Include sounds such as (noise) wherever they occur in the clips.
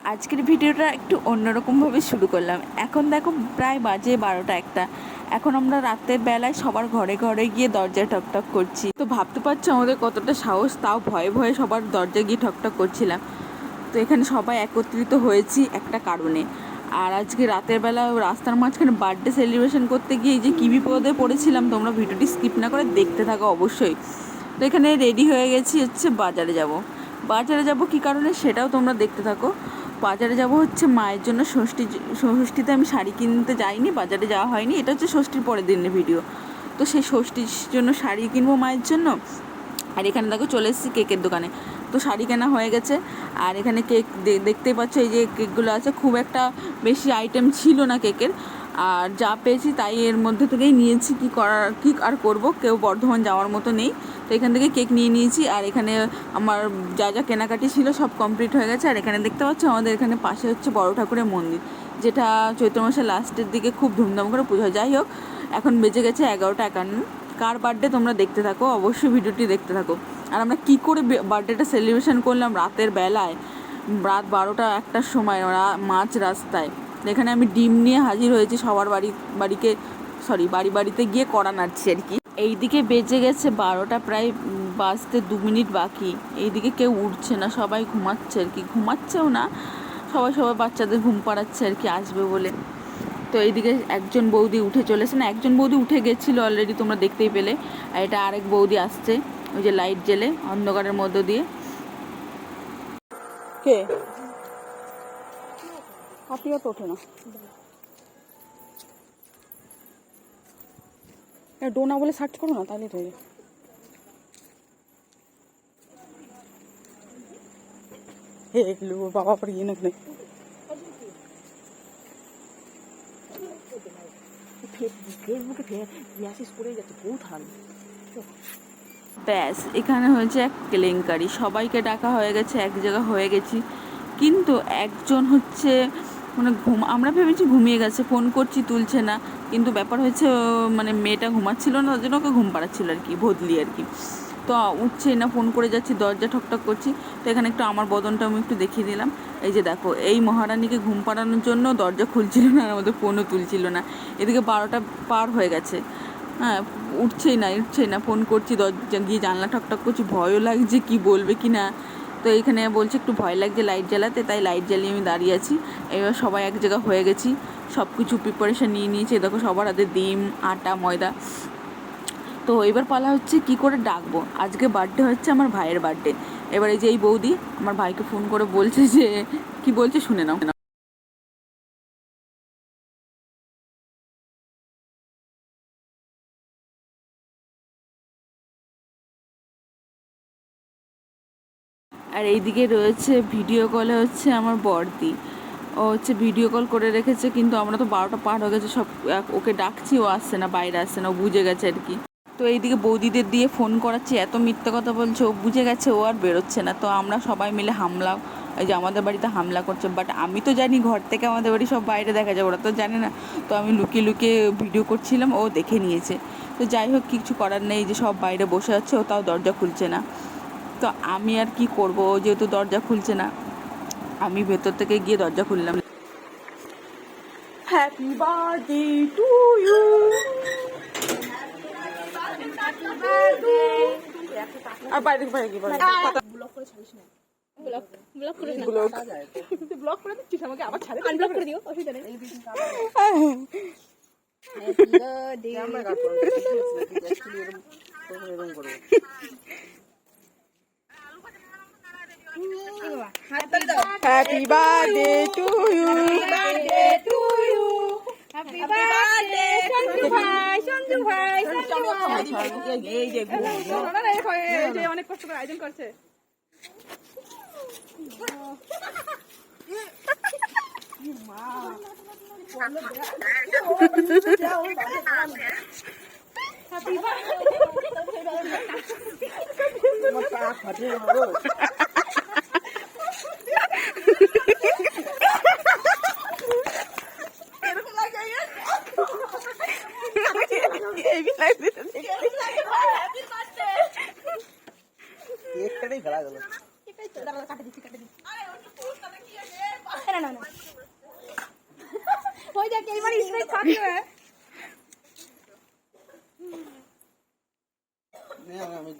আজকের ভিডিওটা একটু অন্যরকমভাবে শুরু করলাম। এখন দেখো প্রায় বাজে বারোটা একটা। এখন আমরা রাতের বেলায় সবার ঘরে ঘরে গিয়ে দরজায় ঠকঠক করছি। তো ভাবতে পারছ আমাদের কতটা সাহস, তাও ভয়ে ভয়ে সবার দরজায় গিয়ে ঠকঠক করছিলাম। তো এখানে সবাই একত্রিত হয়েছি একটা কারণে। আর আজকে রাতের বেলা রাস্তার মাঝখানে বার্থডে সেলিব্রেশন করতে গিয়ে যে কী বিপদে পড়েছিলাম, তোমরা ভিডিওটি স্কিপ না করে দেখতে থাকো অবশ্যই। তো এখানে রেডি হয়ে গেছি হচ্ছে বাজারে যাব। বাজারে যাব কী কারণে সেটাও তোমরা দেখতে থাকো। বাজারে যাব হচ্ছে মায়ের জন্য ষষ্ঠী ষষ্ঠীতে আমি শাড়ি কিনতে যাইনি, বাজারে যাওয়া হয়নি। এটা হচ্ছে ষষ্ঠীর পরের দিনের ভিডিও তো সেই ষষ্ঠীর জন্য শাড়ি কিনবো মায়ের জন্য। আর এখানে দেখো চলে এসেছি কেকের দোকানে। তো শাড়ি কেনা হয়ে গেছে। আর এখানে কেক দেখতেই পাচ্ছ এই যে কেকগুলো আছে, খুব একটা বেশি আইটেম ছিল না কেকের। আর যা পেয়েছি তাই এর মধ্যে থেকেই নিয়েছি। কি করার, কি আর করব? কেউ বর্ধমান যাওয়ার মতো নেই। তো এখান থেকে কেক নিয়ে নিয়েছি। আর এখানে আমার যা যা কেনাকাটি ছিল সব কমপ্লিট হয়ে গেছে। আর এখানে দেখতে পাচ্ছ আমাদের এখানে পাশে হচ্ছে বড় ঠাকুরের মন্দির, যেটা চৈত্র মাসের লাস্টের দিকে খুব ধুমধাম করে পুজো যাই হোক, এখন বেজে গেছে এগারোটা একান্ন। কার বার্থডে তোমরা দেখতে থাকো, অবশ্যই ভিডিওটি দেখতে থাকো। আর আমরা কি করে বার্থডেটা সেলিব্রেশন করলাম রাতের বেলায়? রাত বারোটা একটার সময় রা- মাঝ রাস্তায়। এখানে আমি ডিম নিয়ে হাজির হয়েছি, সবার বাড়ি, বাড়িকে সরি বাড়ি বাড়িতে গিয়ে কড়া নাড়ছি আর কি। এইদিকে বেজে গেছে বারোটা, প্রায় বাজতে দু মিনিট বাকি। এইদিকে কেউ উঠছে না, সবাই ঘুমাচ্ছে আর কি। ঘুমাচ্ছেও না, সবাই সবাই বাচ্চাদের ঘুম পাড়াচ্ছে আর কি, আসবে বলে। তো এইদিকে একজন বৌদি উঠে চলেছে। না, একজন বৌদি উঠে গেছিল অলরেডি তোমরা দেখতেই পেলে। আর এটা আরেক বৌদি আসছে, ওই যে লাইট জেলে অন্ধকারের মধ্য দিয়ে। কে? তো ওঠে না। ডোনা বলে সার্চ করো না তাহলে তো হে বাবা পরে ইয়ে ফেসবুকে করে যাচ্ছে ব্যাস, এখানে হয়েছে এক কেলেঙ্কারি। সবাইকে ডাকা হয়ে গেছে, এক জায়গা হয়ে গেছি। কিন্তু একজন হচ্ছে মানে ঘুম, আমরা ভেবেছি ঘুমিয়ে গেছে, ফোন করছি, তুলছে না। কিন্তু ব্যাপার হয়েছে মানে মেয়েটা ঘুমাচ্ছিল না তার জন্য ওকে ঘুম পাড়াচ্ছিল আর কি, বদলি আর কি। তো উঠছে না ফোন করে যাচ্ছি, দরজা ঠকঠক করছি। তো এখানে একটু আমার বদনটা আমি একটু দেখিয়ে দিলাম। এই যে দেখো, এই মহারানীকে ঘুম পাড়ানোর জন্য দরজা খুলছিল না, আর আমাদের ফোনও তুলছিল না। এদিকে বারোটা পার হয়ে গেছে। হ্যাঁ উঠছেই না উঠছেই না ফোন করছি, দরজা গিয়ে জানলা ঠকঠক করছি, ভয়ও লাগছে, কি বলবে কি না। তো এখানে বলছে একটু ভয় লাগছে লাইট জ্বালাতে, তাই লাইট জ্বালিয়ে আমি দাঁড়িয়ে আছি। এবার সবাই এক জায়গা হয়ে গেছি সব কিছু প্রিপারেশান নিয়ে নিয়েছে। দেখো সবার হাতে ডিম, আটা, ময়দা। তো এবার পালা হচ্ছে কি করে ডাকবো? আজকে বার্থডে হচ্ছে আমার ভাইয়ের বার্থডে এবার এই যে এই বৌদি আমার ভাইকে ফোন করে বলছে যে, কি বলছে শুনে নাও। আর এইদিকে রয়েছে ভিডিও কলে হচ্ছে আমার বর্দি। ও হচ্ছে ভিডিও কল করে রেখেছে, কিন্তু আমরা তো বারোটা পার হয়ে গেছে, সব ওকে ডাকছি, ও আসছে না, বাইরে আসছে না, ও বুঝে গেছে আর কি। তো এইদিকে বৌদিদের দিয়ে ফোন করাচ্ছি, এত মিথ্যে কথা বলছে, ও বুঝে গেছে, ও আর বেরোচ্ছে না। তো আমরা সবাই মিলে হামলা, এই যে আমাদের বাড়িতে হামলা করছে বাট আমি তো জানি ঘর থেকে আমাদের বাড়ি সব বাইরে দেখা যায়, ওরা তো জানে না। তো আমি লুকিয়ে লুকিয়ে ভিডিও করছিলাম, ও দেখে নিয়েছে। তো যাই হোক, কিছু করার নেই, যে সব বাইরে বসে আছে, ও তাও দরজা খুলছে না। তো আমি আর কি করব, ও যেহেতু দরজা খুলছে না, আমি ভেতর থেকে গিয়ে দরজা খুললাম। হ্যাপি বার্থডে টু ইউ আর বাইরে বাইরে কি বাইরে ব্লক করে ছাড়িস না। ব্লক ব্লক করে না। ব্লক করে দিচ্ছিস আমাকে আবার ছাড়ে আনব্লক করে দিও অসুবিধা নেই। Happy birthday to you happy birthday Sanju ভাই সঞ্জু ভাই সঞ্জু ভাই এই যে এই যে অনেক কষ্ট করে আয়োজন করছে। কেকটাই (laughs) ফেলা গেল এটাই তো দাঁড়া কাটে দিচ্ছি কাটে দিচ্ছি না না না যাক এইবার স্প্রাইট থাকবে আমি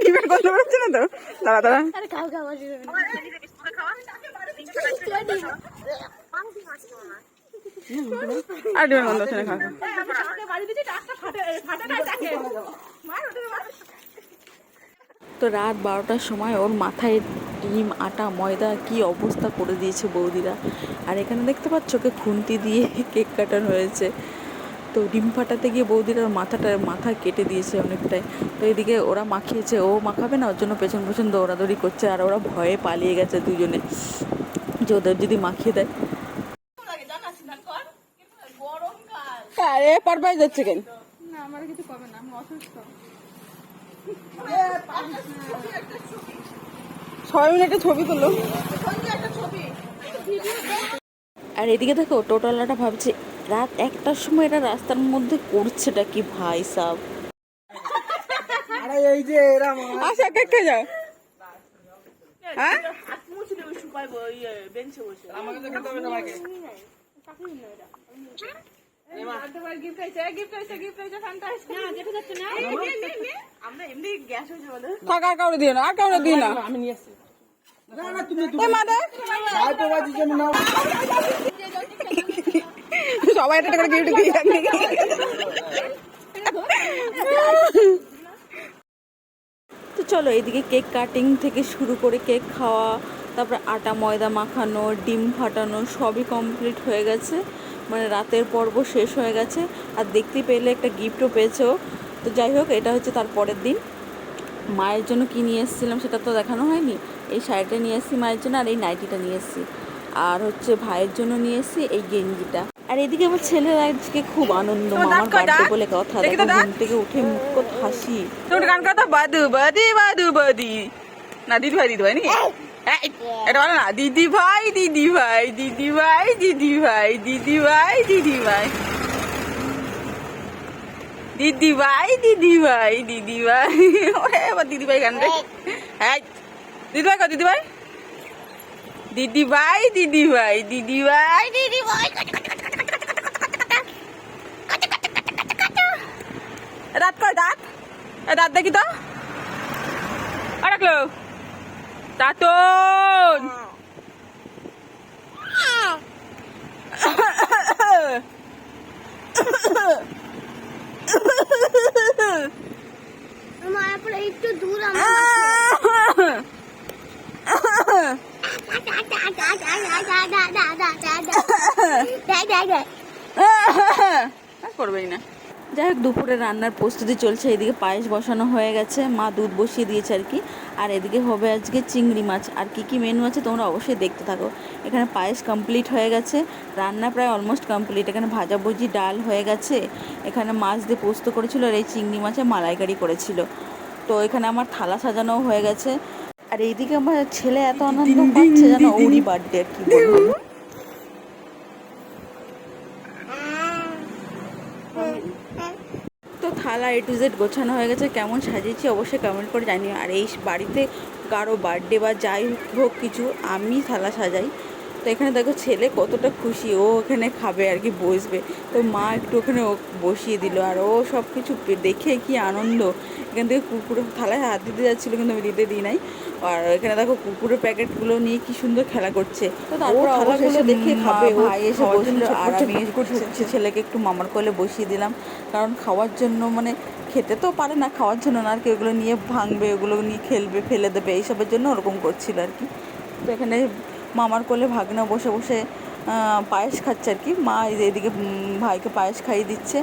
ডিমের গন্ধ বেরোচ্ছে না তো দাঁড়া দাঁড়া আরে খাও খাও আসবে আর ডিমের গন্ধ হচ্ছে না খা খা। তো রাত বারোটার সময় ওর মাথায় ডিম আটা ময়দা কি অবস্থা করে দিয়েছে বৌদিরা? আর এখানে দেখতে পাচ্ছ ওকে খুন্তি দিয়ে (laughs) কেক কাটানো হয়েছে। তো ডিম ফাটাতে গিয়ে বৌদিরা ওর মাথাটা মাথা কেটে দিয়েছে অনেকটাই। তো এদিকে ওরা মাখিয়েছে ও মাখাবে না ওর জন্য পেছন পেছন দৌড়াদৌড়ি করছে আর ওরা ভয়ে পালিয়ে গেছে দুজনে। যে ওদের যদি মাখিয়ে দেয়। আরে যাচ্ছে কেন? না আমার কিছু কবে না আমি অসুস্থ। সবাই মিলে একটা ছবি। তুলো আর এদিকে দেখো টোটালাটা ভাবছে রাত একটার সময় এটা রাস্তার মধ্যে করছেটা কি ভাই সাব। হ্যাঁ? আমরা এমনি গ্যাস হয়েছে আমি নিয়ে আসছি। সবাই একটা করে তো চলো এদিকে কেক কাটিং থেকে শুরু করে কেক খাওয়া, তারপরে আটা, ময়দা মাখানো, ডিম ফাটানো সবই কমপ্লিট হয়ে গেছে। মানে রাতের পর্ব শেষ হয়ে গেছে। আর দেখতে পেলে একটা গিফটও পেয়েছ। তো যাই হোক, এটা হচ্ছে তার পরের দিন। মায়ের জন্য কি নিয়ে এসেছিলাম সেটা তো দেখানো হয়নি। এই শাড়িটা নিয়ে এসেছি মায়ের জন্য আর এই নাইটিটা নিয়ে এসেছি। আর হচ্ছে ভাইয়ের জন্য নিয়ে এসেছি এই গেঞ্জিটা। আর এদিকে আমার ছেলের আজকে খুব আনন্দ মামার বার্থডে বলে কথা দেখো ঘুম থেকে উঠে মুখ কত হাসি। তোর গান কথা বাদু বাদি বাদু বাদি। না দিদি ভাই দিদি ভাই নাকি? এই, এটা বলো না? দিদি ভাই দিদি ভাই দিদি ভাই দিদি ভাই দিদি ভাই দিদি ভাই। দিদি ভাই দিদি ভাই দিদি ভাই। ওরে এবার দিদি ভাই গান রে। এই দিদিভাই কো দিদিভাই? দিদিভাই দিদিভাই দিদি ভাই দাঁত কয় দাঁত দাঁত দেখি তো। রাখল। দাঁতন। আমার একটু দূর আমার যাই হোক, দুপুরে রান্নার প্রস্তুতি চলছে, এদিকে পায়েস বসানো হয়ে গেছে, মা দুধ বসিয়ে দিয়েছে আর কি। আর এদিকে হবে আজকে চিংড়ি মাছ, আর কি কি মেনু আছে তোমরা অবশ্যই দেখতে থাকো। এখানে পায়েস কমপ্লিট হয়ে গেছে, রান্না প্রায় অলমোস্ট কমপ্লিট এখানে ভাজাভুজি ডাল হয়ে গেছে। এখানে মাছ দিয়ে পোস্ত করেছিল আর এই চিংড়ি মাছে মালাইকারি করেছিল। তো এখানে আমার থালা সাজানোও হয়ে গেছে। আর এইদিকে আমার ছেলে এত আনন্দ পাচ্ছে যেন ওরই বার্থডে আর কি বলব? তো থালা এ টু জেড গোছানো হয়ে গেছে কেমন সাজিয়েছি অবশ্যই কমেন্ট করে জানিও। আর এই বাড়িতে কারও বার্থডে বা যাই হোক কিছু আমি থালা সাজাই। তো এখানে দেখো ছেলে কতটা খুশি ও এখানে খাবে আর কি বসবে। তো মা একটু ওখানে ও বসিয়ে দিল আর ও সব কিছু দেখে কি আনন্দ। এখান থেকে কুকুরের থালায় হাত দিতে যাচ্ছিল কিন্তু আমি দিতে দিই নাই। আর এখানে দেখো কুকুরের প্যাকেটগুলো নিয়ে কি সুন্দর খেলা করছে। তো তারপর থালাগুলো দেখে খাবে ভাই এসে বসল আর আমি ছেলেকে একটু মামার কোলে বসিয়ে দিলাম। কারণ খাওয়ার জন্য মানে খেতে তো পারে না খাওয়ার জন্য না আর কি ওগুলো নিয়ে ভাঙবে ওগুলো নিয়ে খেলবে ফেলে দেবে এইসবের জন্য ওরকম করছিল আর কি। তো এখানে মামার কোলে ভাগনা বসে বসে পায়েস খাচ্ছে আর কি। মা এদিকে ভাইকে পায়েস খাইয়ে দিচ্ছে।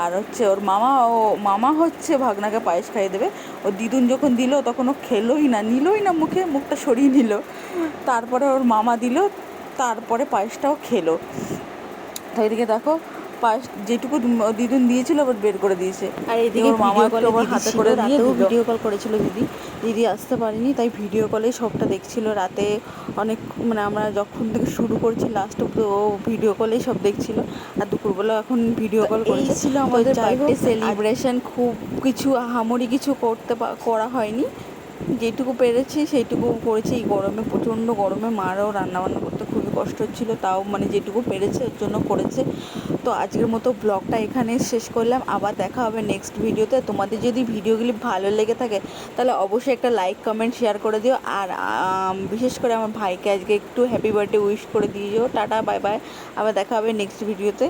আর হচ্ছে ওর মামা, ও মামা হচ্ছে ভাগনাকে পায়েস খাইয়ে দেবে। ও দিদুন যখন দিল, তখন ও খেলোই না, নিলই না মুখে, মুখটা সরিয়ে নিল। তারপরে ওর মামা দিল, তারপরে পায়েসটাও খেলো। তো এদিকে দেখো পায়েস যেটুকু দিদুন দিয়েছিল আবার বের করে দিয়েছে। আর এদিকে মামা আবার হাতে করে দিয়ে ভিডিও কল করেছিল দিদি। দিদি আসতে পারেনি তাই ভিডিও কলে সবটা দেখছিল রাতে। অনেক মানে আমরা যখন থেকে শুরু করছি লাস্ট ও ভিডিও কলেই সব দেখছিল। আর দুপুরবেলা এখন ভিডিও কল করেছে। এই আমাদের birthday সেলিব্রেশন খুব কিছু আহামরি কিছু করতে করা হয়নি। যেটুকু পেরেছি সেইটুকু করেছি। এই গরমে প্রচণ্ড গরমে মারও রান্নাবান্না করতে খুবই কষ্ট হচ্ছিল, তাও মানে যেটুকু পেরেছে ওর জন্য করেছে। তো আজকের মতো ব্লগটা এখানে শেষ করলাম। আবার দেখা হবে নেক্সট ভিডিওতে। তোমাদের যদি ভিডিওগুলি ভালো লেগে থাকে, তাহলে অবশ্যই একটা লাইক কমেন্ট শেয়ার করে দিও। আর বিশেষ করে আমার ভাইকে আজকে একটু হ্যাপি বার্থডে উইশ করে দিয়ে যেও টাটা বাই বাই আবার দেখা হবে নেক্সট ভিডিওতে।